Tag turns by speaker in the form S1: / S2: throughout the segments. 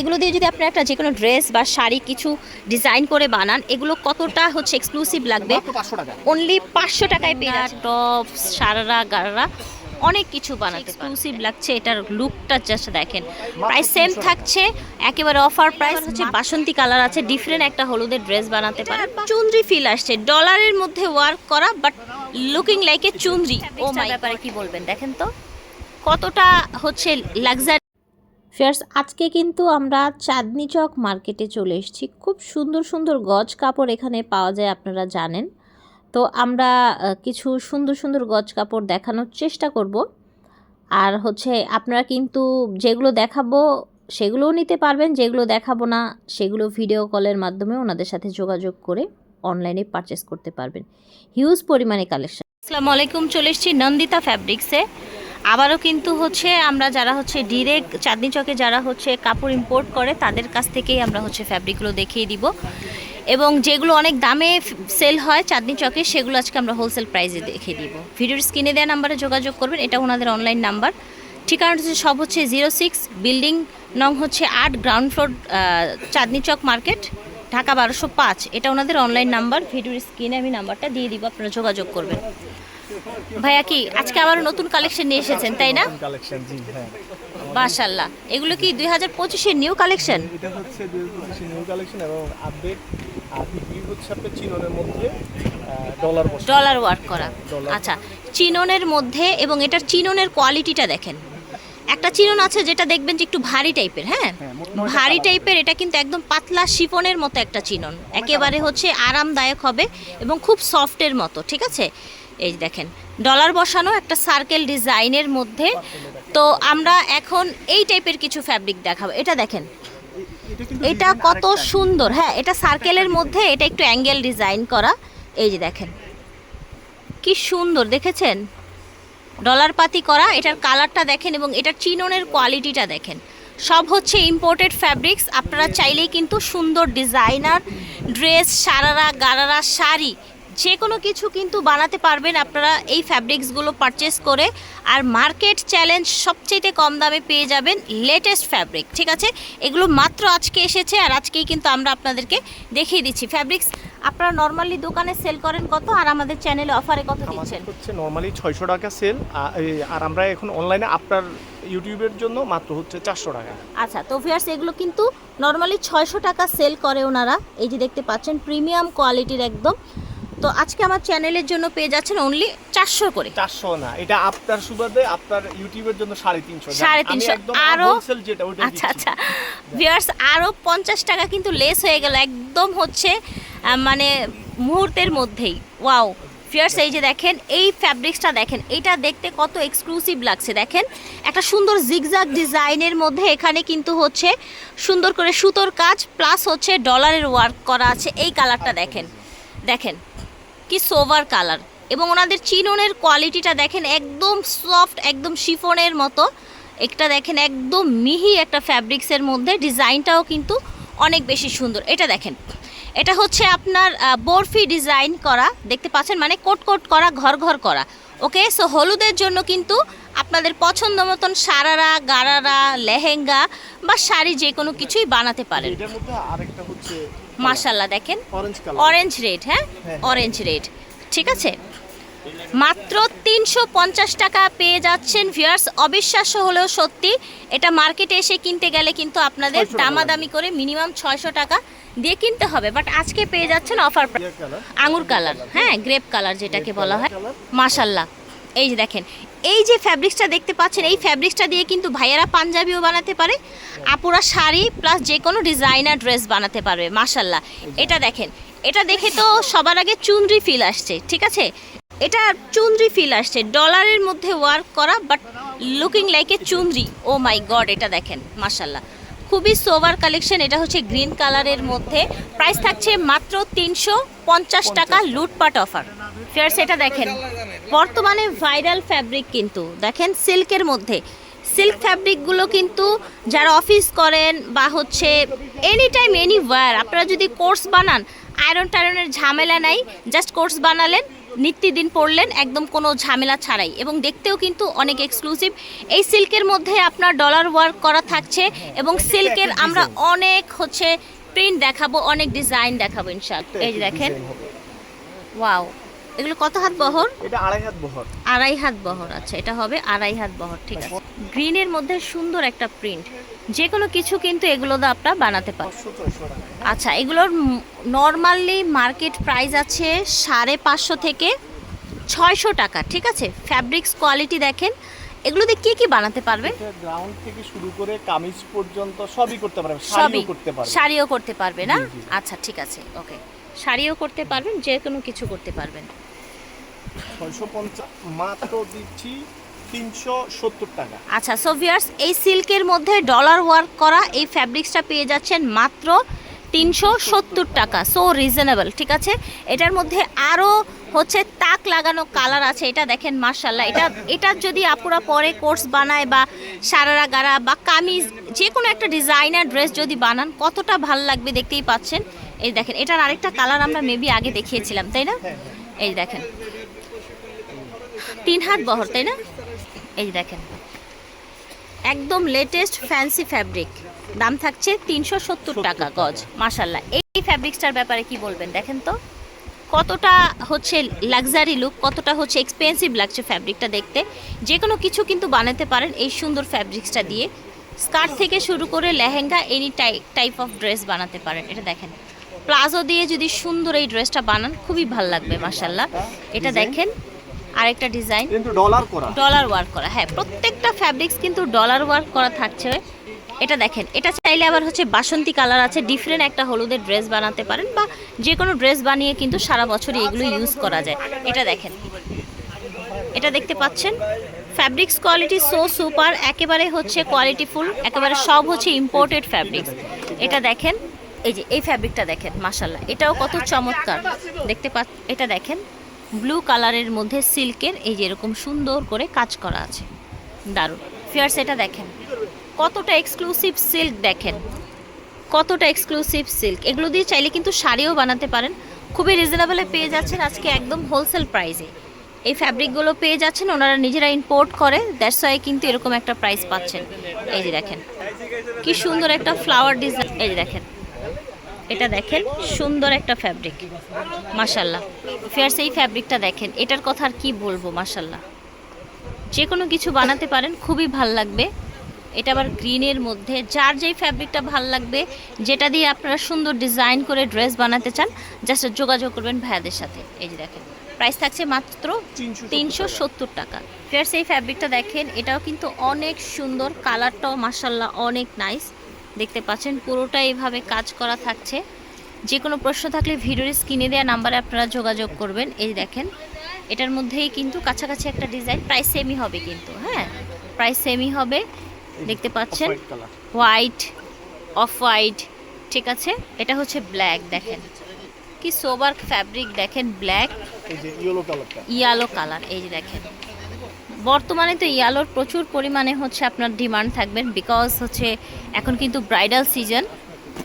S1: এগুলো দিয়ে যদি আপনারা একটা যে কোনো ড্রেস বা শাড়ি কিছু ডিজাইন করে বানান এগুলো কতটা হচ্ছে এক্সক্লুসিভ লাগবে? অনলি পাঁচশো টাকায় পেয়ে টপ সারারা গারারা অনেক কিছু বানাতে এক্সক্লুসিভ লাগছে এটার লুকটা জাস্ট দেখেন। প্রাইস সেম থাকছে একেবারে অফার প্রাইস হচ্ছে বাসন্তী কালার আছে ডিফারেন্ট একটা হলুদের ড্রেস বানাতে পারে চুনরি ফিল আসছে ডলারের মধ্যে ওয়ার্ক করা but looking like a chunri. Oh my ব্যাপারে কি বলবেন? দেখেন তো কতটা হচ্ছে লাক্সারি
S2: ফেয়ার্স আজকে কিন্তু আমরা চাঁদনি চক মার্কেটে চলে এসেছি। খুব সুন্দর সুন্দর গজ কাপড় এখানে পাওয়া যায়, আপনারা জানেন। তো আমরা কিছু সুন্দর সুন্দর গজ কাপড় দেখানোর চেষ্টা করব। আর হচ্ছে, আপনারা কিন্তু যেগুলো দেখাবো সেগুলোও নিতে পারবেন, যেগুলো দেখাবো না সেগুলো ভিডিও কলের মাধ্যমে ওনাদের সাথে যোগাযোগ করে অনলাইনে পারচেস করতে পারবেন। হিউজ পরিমাণে কালেকশন
S1: আসসালামু আলাইকুম, চলে এসেছি নন্দিতা ফ্যাব্রিক্সে আবারও কিন্তু হচ্ছে আমরা যারা হচ্ছে ডিরেক্ট চাঁদনি চকে যারা হচ্ছে কাপড় ইম্পোর্ট করে, তাদের কাছ থেকেই আমরা হচ্ছে ফ্যাব্রিকগুলো দেখিয়ে দিব। এবং যেগুলো অনেক দামে সেল হয় চাঁদনি চকে, সেগুলো আজকে আমরা হোলসেল প্রাইসে দেখিয়ে দিব। ভিডিওর স্ক্রিনে দেওয়া নাম্বারে যোগাযোগ করবেন, এটা ওনাদের অনলাইন নাম্বার ঠিকানা হচ্ছে সব হচ্ছে জিরো সিক্স বিল্ডিং নং হচ্ছে আট ground floor Chandni Chowk market Dhaka বারোশো পাঁচ। এটা ওনাদের অনলাইন নাম্বার ভিডিওর স্ক্রিনে আমি নাম্বারটা দিয়ে দিব, আপনারা যোগাযোগ করবেন। ভাইয়া কি আজকে আবার নতুন কালেকশন নিয়ে এসেছেন তাই না?
S3: কালেকশন জি হ্যাঁ।
S1: মাশাল্লাহ এগুলো কি দুই হাজার পঁচিশের নিউ কালেকশন
S3: এটা হচ্ছে দুই পঁচিশে নিউ কালেকশন এবং আপডেট আর আপনার চিননের মধ্যে ডলার
S1: ডলার ওয়ার্ক করা। আচ্ছা চিননের মধ্যে এবং এটার চিননের কোয়ালিটিটা দেখেন। একটা চিনন আছে যেটা দেখবেন যে একটু ভারী টাইপের হ্যাঁ?
S3: হ্যাঁ,
S1: ভারী টাইপের এটা কিন্তু একদম পাতলা শিফনের মতো একটা চিনন। একেবারে হচ্ছে আরামদায়ক হবে এবং খুব সফটের মতো ঠিক আছে? এই দেখেন ডলার বসানো একটা সার্কেল ডিজাইনের মধ্যে। তো আমরা এখন এই টাইপের কিছু ফ্যাব্রিক দেখাবো। এটা দেখেন,
S3: এটা
S1: কত সুন্দর। হ্যাঁ এটা সার্কেলের মধ্যে, এটা একটু অ্যাঙ্গেল ডিজাইন করা। এই যে দেখেন, কি সুন্দর, দেখেছেন? ডলার পাতি করা, এটার কালারটা দেখেন এবং এটার চিননের কোয়ালিটিটা দেখেন। সব হচ্ছে ইম্পোর্টেড ফ্যাব্রিক্স আপনারা চাইলেই কিন্তু সুন্দর ডিজাইনার ড্রেস সারারা, গারারা, শাড়ি যে কোনো কিছু কিন্তু বানাতে পারবেন আপনারা এই ফ্যাব্রিক্সগুলো পারচেস করে। আর মার্কেট চ্যালেঞ্জ সবচেয়ে কম দামে পেয়ে যাবেন লেটেস্ট ফ্যাব্রিক ঠিক আছে? এগুলো মাত্র আজকে এসেছে আর আজকেই কিন্তু আমরা আপনাদেরকে দেখিয়ে দিচ্ছি। ফ্যাব্রিক্স আপনারা নর্মালি দোকানে সেল করেন কত আর আমাদের চ্যানেলে অফারে কত দিচ্ছেন?
S3: হচ্ছে নর্মালি ছয়শো টাকা সেল আর আমরা এখন অনলাইনে আপনার ইউটিউবের জন্য মাত্র হচ্ছে চারশো টাকা।
S1: আচ্ছা তো ভিয়ার্স এগুলো কিন্তু নর্মালি ছয়শো টাকা সেল করে ওনারা। এই যে দেখতে পাচ্ছেন প্রিমিয়াম কোয়ালিটির একদম। তো আজকে আমার চ্যানেলের জন্য পেয়ে যাচ্ছেন অনলি চারশো করে।
S3: চারশো না এটা আপনার সুবাদে আপনার ইউটিউবের জন্য সাড়ে তিনশো।
S1: সাড়ে তিনশো।
S3: আরও?
S1: আচ্ছা আচ্ছা। ভিয়ার্স আরও পঞ্চাশ টাকা কিন্তু লেস হয়ে গেল একদম হচ্ছে মানে মুহূর্তের মধ্যেই। ওয়াও ফিয়ার্স এই যে দেখেন এই ফ্যাব্রিক্সটা দেখেন এটা দেখতে কত এক্সক্লুসিভ লাগছে। দেখেন একটা সুন্দর জিগজাগ ডিজাইনের মধ্যে এখানে কিন্তু হচ্ছে সুন্দর করে সুতোর কাজ প্লাস হচ্ছে ডলারের ওয়ার্ক করা আছে এই কালারটা দেখেন। দেখেন কি সোভার কালার এবং ওনাদের চিননের কোয়ালিটিটা দেখেন একদম সফট একদম শিফনের মতো। একটা দেখেন একদম মিহি একটা ফ্যাব্রিক্সের মধ্যে। ডিজাইনটাও কিন্তু অনেক বেশি সুন্দর। এটা দেখেন। এটা হচ্ছে আপনার বরফি ডিজাইন করা। দেখতে পাচ্ছেন? মানে কোট কোট করা, ঘর ঘর করা। ওকে? সো হলুদের জন্য কিন্তু আপনাদের পছন্দ মতন সারারা, গারারা, লেহেঙ্গা বা শাড়ি যে কোনো কিছুই বানাতে পারেন।
S3: হচ্ছে
S1: মাশাল্লাহ দেখেন?
S3: অরেঞ্জ
S1: রেড হ্যাঁ?
S3: হ্যাঁ।
S1: অরেঞ্জ রেড ঠিক আছে? মাত্র তিনশো পঞ্চাশ টাকা পেয়ে যাচ্ছেন ভিউয়ার্স অবিশ্বাস্য হলেও সত্যি এটা মার্কেটে এসে কিনতে গেলে কিন্তু আপনাদের দামাদামি করে মিনিমাম ছয়শো টাকা দিয়ে কিনতে হবে। বাট আজকে পেয়ে যাচ্ছেন অফার আঙুর কালার হ্যাঁ গ্রেপ কালার যেটাকে বলা হয়।
S3: কালার।
S1: মাশাল্লাহ এই যে দেখেন এই যে ফ্যাব্রিক্সটা দেখতে পাচ্ছেন, এই ফ্যাব্রিক্সটা দিয়ে কিন্তু ভাইয়ারা পাঞ্জাবিও বানাতে পারে, আপুরা শাড়ি প্লাস যে কোনো ডিজাইনার ড্রেস বানাতে পারবে মাশাল্লাহ এটা দেখেন, এটা দেখে তো সবার আগে চুনরি ফিল আসছে, ঠিক আছে? এটা চুনরি ফিল আসছে ডলারের মধ্যে ওয়ার্ক করা but looking like a chunri. Oh my god এটা দেখেন মাশাল্লাহ খুবই সোভার কালেকশন এটা হচ্ছে গ্রিন কালারের মধ্যে। প্রাইস থাকছে মাত্র তিনশো পঞ্চাশ টাকা লুটপাট অফার। ফেয়ার এটা দেখেন বর্তমানে ভাইরাল ফ্যাব্রিক কিন্তু দেখেন সিল্কের মধ্যে। সিল্ক ফ্যাব্রিকগুলো কিন্তু যারা অফিস করেন বা হচ্ছে এনি টাইম এনি ওয়ার আপনারা যদি কোর্স বানান আয়রন টায়রনের ঝামেলা নাই জাস্ট কোর্স বানালেন নিত্যদিন পরলেন একদম কোনো ঝামেলা ছাড়াই। এবং দেখতেও কিন্তু অনেক এক্সক্লুসিভ এই সিল্কের মধ্যে আপনার ডলার ওয়ার্ক করা থাকছে এবং সিল্কের আমরা অনেক হচ্ছে প্রিন্ট দেখাবো অনেক ডিজাইন দেখাবো ইনশাল এই দেখেন। ওয়াও এগুলো কত হাত বহর?
S3: এটা আড়াই হাত বহর।
S1: আড়াই হাত বহর আচ্ছা এটা হবে আড়াই হাত বহর ঠিক আছে। গ্রিনের মধ্যে সুন্দর একটা প্রিন্ট। যে কোনো কিছু কিন্তু এগুলো দিয়ে আপনারা বানাতে পারেন আচ্ছা এগুলোর নর্মালি মার্কেট প্রাইস আছে সাড়ে পাঁচশো থেকে ছয়শো টাকা ঠিক আছে? ফ্যাব্রিক্স কোয়ালিটি দেখেন এগুলোতে কি কি বানাতে পারবে?
S3: গ্রাউন্ড থেকে শুরু করে কামিজ পর্যন্ত সবই করতে পারবে
S1: সবই
S3: শাড়িও করতে পারবে।
S1: শাড়িও করতে পারবে না। আচ্ছা ঠিক আছে ওকে। শাড়িও করতে পারবেন যে কোনো কিছু করতে পারবেন।
S3: ছয়শো পঞ্চাশ মাত্র দিচ্ছি তিনশো সত্তর টাকা।
S1: আচ্ছা সো ভিউয়ার্স এই সিল্কের মধ্যে ডলার ওয়ার্ক করা এই ফ্যাব্রিক্সটা পেয়ে যাচ্ছেন মাত্র তিনশো সত্তর টাকা। সো রিজনেবল ঠিক আছে? এটার মধ্যে আরও হচ্ছে তাক লাগানো কালার আছে এটা দেখেন মার্শাল্লাহ এটা এটার যদি আপুরা পরে কোর্স বানায় বা সারারা গারা বা কামিজ যে কোনো একটা ডিজাইনার ড্রেস যদি বানান কতটা ভালো লাগবে দেখতেই পাচ্ছেন। এই দেখেন এটার আরেকটা কালার আমরা মেবি আগে দেখিয়েছিলাম তাই না? এই দেখেন। তিন হাত বহর তাই না? এই দেখেন। একদম লেটেস্ট ফ্যান্সি ফ্যাব্রিক দাম থাকছে তিনশো সত্তর টাকা গজ মাসাল্লাহ এই ফ্যাব্রিক্সটার ব্যাপারে কি বলবেন দেখেন তো? কতটা হচ্ছে লাক্সারি লুক কতটা হচ্ছে এক্সপেন্সিভ লাগছে ফ্যাব্রিকটা দেখতে? যে কোনো কিছু কিন্তু বানাতে পারেন এই সুন্দর ফ্যাব্রিক্সটা দিয়ে। স্কার্ট থেকে শুরু করে lehenga any type of dress বানাতে পারেন। এটা দেখেন। প্লাজো দিয়ে যদি সুন্দর এই ড্রেসটা বানান খুবই ভালো লাগবে মাসাল্লাহ এটা দেখেন আরেকটা ডিজাইন।
S3: কিন্তু ডলার করা।
S1: ডলার ওয়ার্ক করা হ্যাঁ প্রত্যেকটা ফ্যাব্রিক্স কিন্তু ডলার ওয়ার্ক করা থাকছে। এটা দেখেন এটা চাইলে আবার হচ্ছে বাসন্তী কালার আছে ডিফারেন্ট একটা হলুদের ড্রেস বানাতে পারেন বা যে কোনো ড্রেস বানিয়ে কিন্তু সারা বছরই এগুলো ইউজ করা যায়। এটা দেখেন এটা দেখতে পাচ্ছেন। ফ্যাব্রিক্স কোয়ালিটি সো সুপার একেবারে হচ্ছে কোয়ালিটিফুল একেবারে সব হচ্ছে ইম্পোর্টেড ফ্যাব্রিক্স এটা দেখেন এই যে, এই ফ্যাব্রিকটা দেখেন মাসাল্লাহ এটাও কত চমৎকার। দেখতে পা এটা দেখেন ব্লু কালারের মধ্যে সিল্কের এই যে এরকম সুন্দর করে কাজ করা আছে। দারুণ। ফিয়ার্স এটা দেখেন, কতটা এক্সক্লুসিভ সিল্ক দেখেন। কতটা এক্সক্লুসিভ সিল্ক এগুলো দিয়ে চাইলে কিন্তু শাড়িও বানাতে পারেন। খুবই রিজনেবলে পেয়ে যাচ্ছেন আজকে একদম হোলসেল প্রাইসে এই ফ্যাব্রিকগুলো পেয়ে যাচ্ছেন, ওনারা নিজেরা ইম্পোর্ট করে দ্যাটস ওয়াই কিন্তু এরকম একটা প্রাইস পাচ্ছেন। এই যে দেখেন, কি সুন্দর একটা ফ্লাওয়ার ডিজাইন এই যে দেখেন এটা দেখেন, সুন্দর একটা ফ্যাব্রিক মাশাল্লাহ ফেয়ার্স এই ফ্যাব্রিকটা দেখেন, এটার কথা আর কি বলব মাশাল্লাহ যে কোনো কিছু বানাতে পারেন, খুবই ভালো লাগবে। এটা আবার গ্রিনের মধ্যে, যার যেই ফ্যাব্রিকটা ভালো লাগবে, যেটা দিয়ে আপনারা সুন্দর ডিজাইন করে ড্রেস বানাতে চান জাস্ট যোগাযোগ করবেন ভাইয়াদের সাথে। এই যে দেখেন প্রাইস থাকছে মাত্র তিনশো সত্তর টাকা। ফেয়ার্স এই ফ্যাব্রিকটা দেখেন, এটাও কিন্তু অনেক সুন্দর কালারটাও মাসাল্লাহ অনেক নাইস দেখতে পাচ্ছেন পুরোটা এইভাবে কাজ করা থাকছে। যে কোনো প্রশ্ন থাকলে ভিডিওর স্ক্রিনে দেওয়া নাম্বারে আপনারা যোগাযোগ করবেন। এই দেখেন এটার মধ্যেই কিন্তু কাছাকাছি একটা ডিজাইন প্রায় সেমই হবে কিন্তু হ্যাঁ? প্রায় সেমই হবে। দেখতে পাচ্ছেন
S3: হোয়াইট
S1: অফ হোয়াইট ঠিক আছে? এটা হচ্ছে ব্ল্যাক দেখেন। কি সোবার ফ্যাব্রিক দেখেন ব্ল্যাক
S3: ইয়েলো
S1: ইয়ালো কালার এই যে দেখেন। বর্তমানে তো ইয়ালোর প্রচুর পরিমাণে হচ্ছে আপনার ডিমান্ড থাকবেন বিকজ হচ্ছে এখন কিন্তু ব্রাইডাল সিজন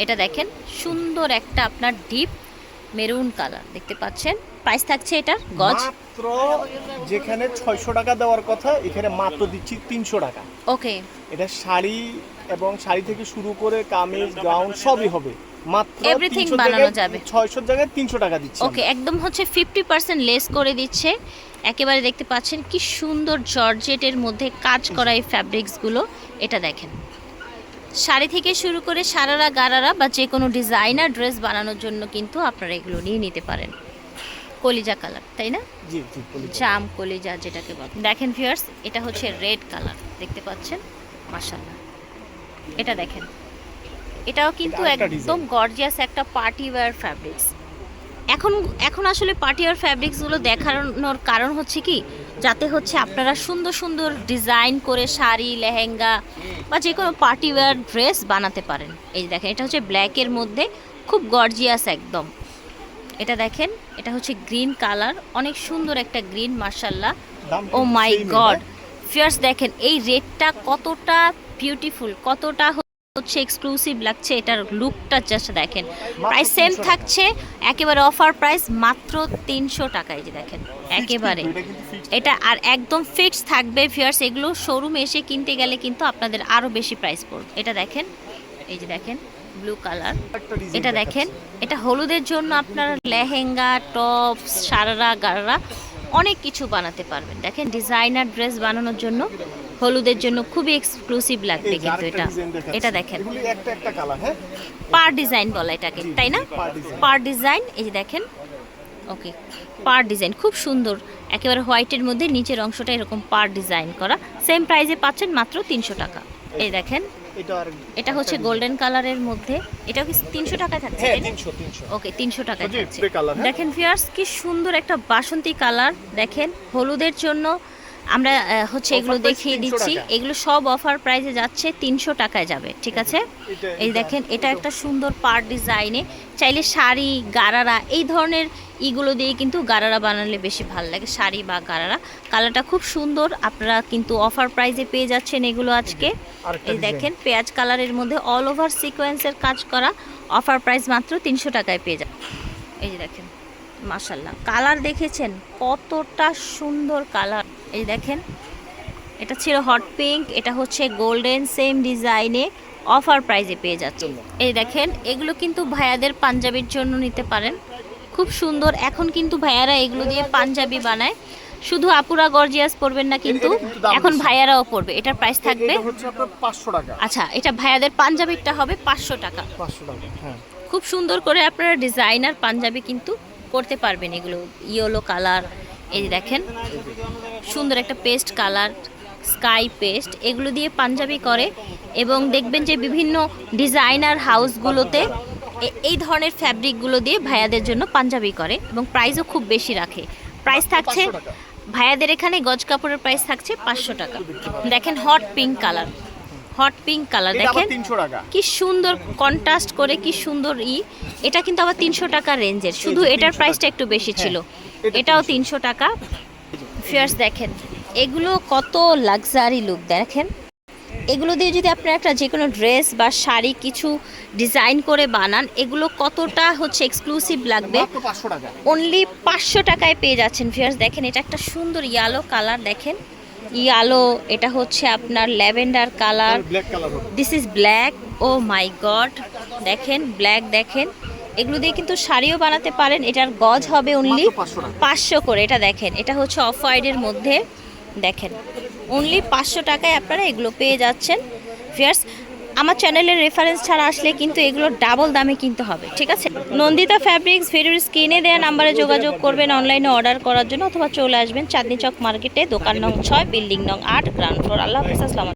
S1: এটা দেখেন সুন্দর একটা আপনার ডিপ মেরুন কালার দেখতে পাচ্ছেন? প্রাইস থাকছে এটা গজ।
S3: মাত্র যেখানে ছয়শো টাকা দেওয়ার কথা এখানে মাত্র দিচ্ছি তিনশো টাকা।
S1: ওকে
S3: এটা শাড়ি এবং শাড়ি থেকে শুরু করে কামিজ গাউন সবই হবে। মাত্র 300
S1: বানানো যাবে।
S3: 600 জায়গায় তিনশো টাকা দিচ্ছি
S1: ওকে একদম হচ্ছে ফিফটি পার্সেন্ট লেস করে দিচ্ছে। একেবারে দেখতে পাচ্ছেন কি সুন্দর জর্জেটের মধ্যে কাজ করা এই ফ্যাব্রিক্সগুলো এটা দেখেন। শাড়ি থেকে শুরু করে সারারা গারারা বা যে কোনো ডিজাইনার ড্রেস বানানোর জন্য কিন্তু আপনারা এগুলো নিয়ে নিতে পারেন। কলিজা কালার তাই না? জাম কলিজা যেটাকে বলে। দেখেন ভিউয়ার্স এটা হচ্ছে রেড কালার দেখতে পাচ্ছেন? মাশাল্লাহ এটা দেখেন। এটাও কিন্তু একদম গর্জিয়াস একটা পার্টি ওয়্যার ফ্যাব্রিক্স এখন এখন আসলে পার্টি ওয়্যার ফ্যাব্রিক্সগুলো দেখানোর কারণ হচ্ছে কি? যাতে হচ্ছে আপনারা সুন্দর সুন্দর ডিজাইন করে শাড়ি লেহেঙ্গা বা যে কোনো পার্টি ওয়্যার ড্রেস বানাতে পারেন। এই যে দেখেন এটা হচ্ছে ব্ল্যাকের মধ্যে খুব গর্জিয়াস একদম। এটা দেখেন এটা হচ্ছে গ্রিন কালার অনেক সুন্দর একটা গ্রিন মার্শাল্লাহ ও মাই গড? ফিয়ার্স দেখেন এই রেডটা কতটা বিউটিফুল কতটা হচ্ছে এক্সক্লুসিভ লাগছে এটার লুকটা জাস্ট দেখেন। প্রাইস সেম থাকছে একেবারে অফার প্রাইস মাত্র তিনশো টাকায় যে দেখেন একেবারে।
S3: এটা
S1: আর একদম ফিক্স থাকবে ভিউয়ার্স এগুলো শোরুম এসে কিনতে গেলে কিন্তু আপনাদের আরও বেশি প্রাইস পড়বে। এটা দেখেন এই যে দেখেন ব্লু কালার এটা দেখেন এটা হলুদের জন্য আপনারা লেহেঙ্গা টপ সারারা গাররা অনেক কিছু বানাতে পারবেন। দেখেন ডিজাইনার ড্রেস বানানোর জন্য হলুদের জন্য খুবই এক্সক্লুসিভ লাগবে কিন্তু এটা। এটা দেখেন।
S3: হ্যাঁ?
S1: পার ডিজাইন বলা এটাকে তাই না? পার ডিজাইন এই যে দেখেন। ওকে পার ডিজাইন খুব সুন্দর। একেবারে হোয়াইটের মধ্যে নিচের অংশটা এরকম পার ডিজাইন করা। সেম প্রাইজে পাচ্ছেন মাত্র তিনশো টাকা। এই দেখেন।
S3: এটা
S1: হচ্ছে গোল্ডেন কালারের মধ্যে। এটাও কি তিনশো টাকায় থাকছে
S3: হ্যাঁ
S1: তাই না?
S3: তিনশো।
S1: ওকে টাকায় থাকছে।
S3: হ্যাঁ।
S1: দেখেন ফিয়ার্স কি সুন্দর একটা বাসন্তী কালার দেখেন হলুদের জন্য আমরা হচ্ছে এগুলো দেখিয়ে দিচ্ছি। এগুলো সব অফার প্রাইসে যাচ্ছে তিনশো টাকায় যাবে ঠিক আছে? এই দেখেন এটা একটা সুন্দর পার ডিজাইনে চাইলে শাড়ি গারারা এই ধরনের ইগুলো দিয়ে কিন্তু গারারা বানালে বেশি ভালো লাগে শাড়ি বা গারারা। কালারটা খুব সুন্দর আপনারা কিন্তু অফার প্রাইসে পেয়ে যাচ্ছেন এগুলো আজকে। এই দেখেন পেঁয়াজ কালারের মধ্যে অল ওভার সিকোয়েন্সের কাজ করা অফার প্রাইস মাত্র তিনশো টাকায় পেয়ে যাবে এই যে দেখেন মাশাল্লাহ কালার দেখেছেন কতটা সুন্দর কালার। এই দেখেন এটা ছিল হট পিঙ্ক এটা হচ্ছে গোল্ডেন সেম ডিজাইনে অফার প্রাইজে পেয়ে যাচ্ছে এই দেখেন এগুলো কিন্তু ভাইয়াদের পাঞ্জাবির জন্য নিতে পারেন। খুব সুন্দর এখন কিন্তু ভাইয়ারা এগুলো দিয়ে পাঞ্জাবি বানায়। শুধু আপুরা গর্জিয়াস পরবেন না কিন্তু এখন ভাইয়ারাও পরবে। এটার প্রাইস থাকবে আচ্ছা এটা ভাইয়াদের পাঞ্জাবিটা হবে পাঁচশো টাকা।
S3: পাঁচশো টাকা হ্যাঁ।
S1: খুব সুন্দর করে আপনারা ডিজাইনার পাঞ্জাবি কিন্তু করতে পারবেন এগুলো ইয়েলো কালার এই যে দেখেন সুন্দর একটা পেস্ট কালার স্কাই পেস্ট এগুলো দিয়ে পাঞ্জাবি করে এবং দেখবেন যে বিভিন্ন ডিজাইনার হাউসগুলোতে এই ধরনের ফ্যাব্রিকগুলো দিয়ে ভাইয়াদের জন্য পাঞ্জাবি করে এবং প্রাইসও খুব বেশি রাখে। প্রাইস থাকছে
S3: 500
S1: ভাইয়াদের এখানে গজ কাপড়ের প্রাইস থাকছে পাঁচশো টাকা। দেখেন hot pink colour hot pink colour দেখেন কি সুন্দর কন্ট্রাস্ট করে কি সুন্দর ই। এটা কিন্তু আবার তিনশো টাকা রেঞ্জের শুধু এটার প্রাইসটা একটু বেশি ছিল।
S3: হ্যাঁ,
S1: এটাও তিনশো। টাকা। ফিয়ার্স দেখেন এগুলো কত লাক্সারি লুক দেখেন। এগুলো দিয়ে যদি আপনারা একটা যে কোনো ড্রেস বা শাড়ি কিছু ডিজাইন করে বানান এগুলো কতটা হচ্ছে এক্সক্লুসিভ লাগবে? অনলি পাঁচশো টাকায় পেয়ে যাচ্ছেন ফিয়ার্স দেখেন এটা একটা সুন্দর ইয়ালো কালার দেখেন। ইয়ালো এটা হচ্ছে আপনার lavender colour this is black oh my god দেখেন ব্ল্যাক দেখেন। এগুলো দিয়ে কিন্তু শাড়িও বানাতে পারেন। এটার গজ হবে অনলি
S3: মাত্র 500 টাকা।
S1: পাঁচশো করে এটা দেখেন। এটা হচ্ছে অফ হোয়াইটের মধ্যে দেখেন। অনলি পাঁচশো টাকায় আপনারা এগুলো পেয়ে যাচ্ছেন। ফিয়ার্স আমার চ্যানেলের রেফারেন্স ছাড়া আসলে কিন্তু এগুলো ডাবল দামে কিনতে হবে ঠিক আছে? নন্দিতা ফ্যাব্রিক্স ভিডিওর স্ক্রিনে দেওয়া নাম্বারে যোগাযোগ করবেন অনলাইনে অর্ডার করার জন্য অথবা চলে আসবেন চাঁদনি চক মার্কেটে দোকান নং ছয় বিল্ডিং নং আট গ্রাউন্ড ফ্লোর আল্লাহ হাফিজ আসসালাম